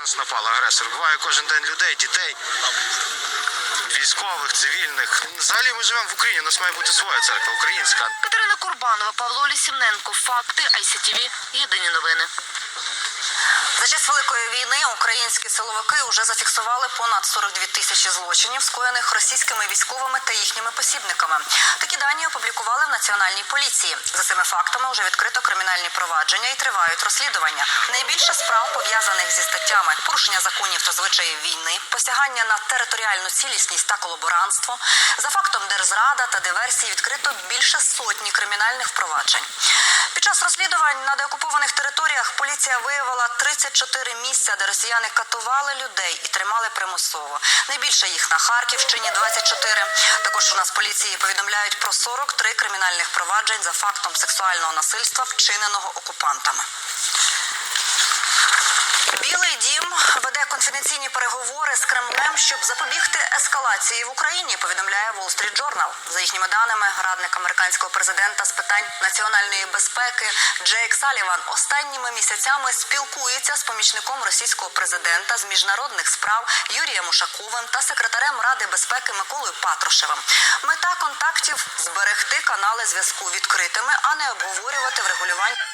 Нас напали агресор. Буває кожен день людей, дітей, військових, цивільних. Взагалі ми живемо в Україні, у нас має бути своя церква, українська. Катерина Курбанова, Павло Лісімненко. Факти ICTV. Єдині новини. За час великої війни українські силовики вже зафіксували понад 42 тисячі злочинів, скоєних російськими військовими та їхніми посібниками. Такі дані опублікували в національній поліції. За цими фактами вже відкрито кримінальні провадження і тривають розслідування. Найбільше справ пов'язаних зі статтями порушення законів та звичаїв війни, посягання на територіальну цілісність та колаборантство. За фактом держзрада та диверсії відкрито більше сотні кримінальних впроваджень. Під час розслідувань на деокупованих поліція виявила 34 місця, де росіяни катували людей і тримали примусово. Найбільше їх на Харківщині 24. Також у нас поліції повідомляють про 43 кримінальних проваджень за фактом сексуального насильства, вчиненого окупантами. Білий дім веде конфіденційні переговори щоб запобігти ескалації в Україні. Повідомляє Wall Street Journal. За їхніми даними, радник американського президента з питань національної безпеки Джейк Саліван останніми місяцями спілкується з помічником російського президента з міжнародних справ Юрієм Ушаковим та секретарем Ради безпеки Миколою Патрушевим. Мета контактів зберегти канали зв'язку відкритими, а не обговорювати врегулювання.